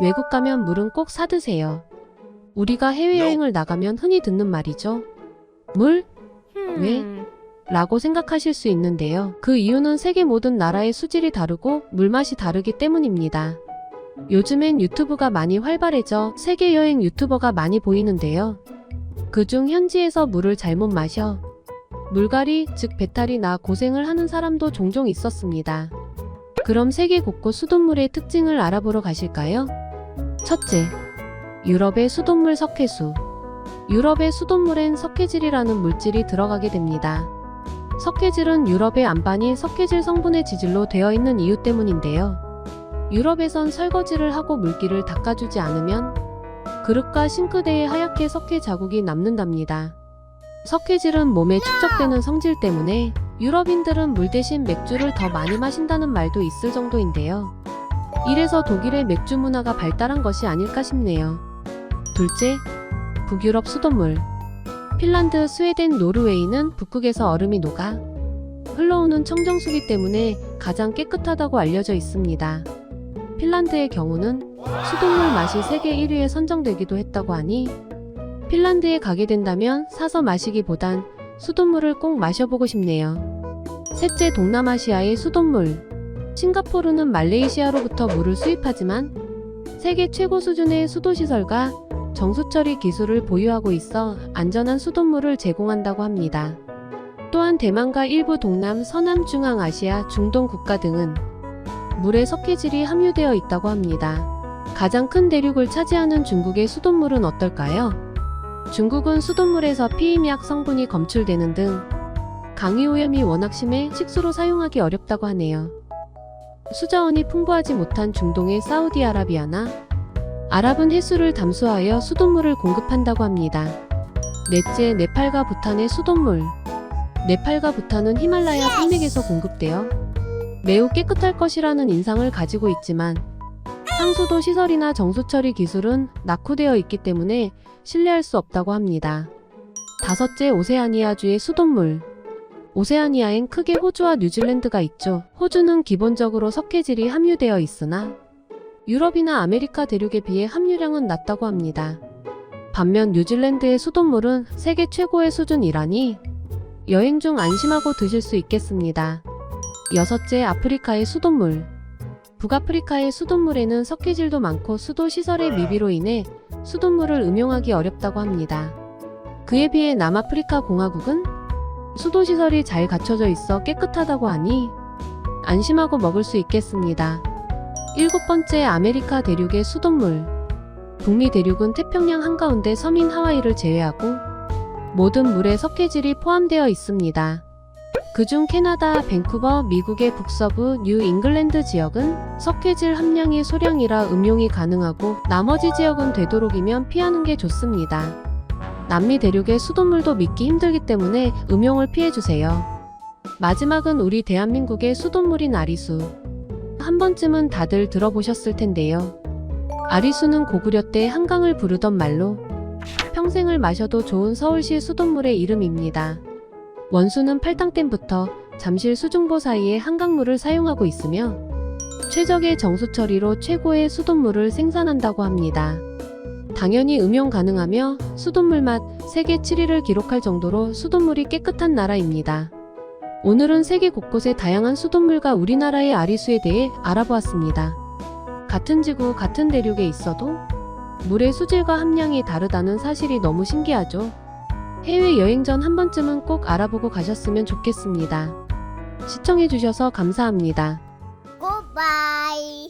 외국 가면 물은 꼭 사드세요. 우리가 해외여행을 나가면 흔히 듣는 말이죠. 물? 왜? 라고 생각하실 수 있는데요. 그 이유는 세계 모든 나라의 수질이 다르고 물맛이 다르기 때문입니다. 요즘엔 유튜브가 많이 활발해져 세계 여행 유튜버가 많이 보이는데요. 그중 현지에서 물을 잘못 마셔 물갈이, 즉 배탈이 나 고생을 하는 사람도 종종 있었습니다. 그럼 세계 곳곳 수돗물의 특징을 알아보러 가실까요? 첫째, 유럽의 수돗물 석회수. 유럽의 수돗물엔 석회질이라는 물질이 들어가게 됩니다. 석회질은 유럽의 안반이 석회질 성분의 지질로 되어 있는 이유 때문인데요. 유럽에선 설거지를 하고 물기를 닦아주지 않으면 그릇과 싱크대에 하얗게 석회 자국이 남는답니다. 석회질은 몸에 축적되는 성질 때문에 유럽인들은 물 대신 맥주를 더 많이 마신다는 말도 있을 정도인데요. 이래서 독일의 맥주 문화가 발달한 것이 아닐까 싶네요. 둘째, 북유럽 수돗물. 핀란드, 스웨덴, 노르웨이는 북극에서 얼음이 녹아 흘러오는 청정수기 때문에 가장 깨끗하다고 알려져 있습니다. 핀란드의 경우는 수돗물 맛이 세계 1위에 선정되기도 했다고 하니 핀란드에 가게 된다면 사서 마시기보단 수돗물을 꼭 마셔보고 싶네요. 셋째 동남아시아의 수돗물. 싱가포르는 말레이시아로부터 물을 수입하지만 세계 최고 수준의 수도시설과 정수처리 기술을 보유하고 있어 안전한 수돗물을 제공한다고 합니다. 또한 대만과 일부 동남, 서남, 중앙아시아, 중동 국가 등은 물에 석회질이 함유되어 있다고 합니다. 가장 큰 대륙을 차지하는 중국의 수돗물은 어떨까요? 중국은 수돗물에서 피임약 성분이 검출되는 등 강이 오염이 워낙 심해 식수로 사용하기 어렵다고 하네요. 수자원이 풍부하지 못한 중동의 사우디아라비아나 아랍은 해수를 담수하여 수돗물을 공급한다고 합니다. 넷째, 네팔과 부탄의 수돗물. 네팔과 부탄은 히말라야 산맥에서 공급되어 매우 깨끗할 것이라는 인상을 가지고 있지만 상수도 시설이나 정수 처리 기술은 낙후되어 있기 때문에 신뢰할 수 없다고 합니다. 다섯째, 오세아니아주의 수돗물. 오세아니아엔 크게 호주와 뉴질랜드가 있죠. 호주는 기본적으로 석회질이 함유되어 있으나 유럽이나 아메리카 대륙에 비해 함유량은 낮다고 합니다. 반면 뉴질랜드의 수돗물은 세계 최고의 수준이라니 여행 중 안심하고 드실 수 있겠습니다. 여섯째, 아프리카의 수돗물. 북아프리카의 수돗물에는 석회질도 많고 수도 시설의 미비로 인해 수돗물을 음용하기 어렵다고 합니다. 그에 비해 남아프리카 공화국은 수도 시설이 잘 갖춰져 있어 깨끗하다고 하니 안심하고 먹을 수 있겠습니다. 일곱 번째 아메리카 대륙의 수돗물. 북미 대륙은 태평양 한가운데 섬인 하와이를 제외하고 모든 물에 석회질이 포함되어 있습니다. 그중 캐나다, 밴쿠버, 미국의 북서부, 뉴 잉글랜드 지역은 석회질 함량이 소량이라 음용이 가능하고 나머지 지역은 되도록이면 피하는 게 좋습니다. 남미 대륙의 수돗물도 믿기 힘들기 때문에 음용을 피해주세요. 마지막은 우리 대한민국의 수돗물인 아리수. 한 번쯤은 다들 들어보셨을 텐데요. 아리수는 고구려 때 한강을 부르던 말로 평생을 마셔도 좋은 서울시 수돗물의 이름입니다. 원수는 팔당댐부터 잠실 수중보 사이에 한강물을 사용하고 있으며 최적의 정수 처리로 최고의 수돗물을 생산한다고 합니다. 당연히 음용 가능하며 수돗물 맛 세계 7위를 기록할 정도로 수돗물이 깨끗한 나라입니다. 오늘은 세계 곳곳의 다양한 수돗물과 우리나라의 아리수에 대해 알아보았습니다. 같은 지구, 같은 대륙에 있어도 물의 수질과 함량이 다르다는 사실이 너무 신기하죠. 해외 여행 전 한 번쯤은 꼭 알아보고 가셨으면 좋겠습니다. 시청해주셔서 감사합니다. Goodbye.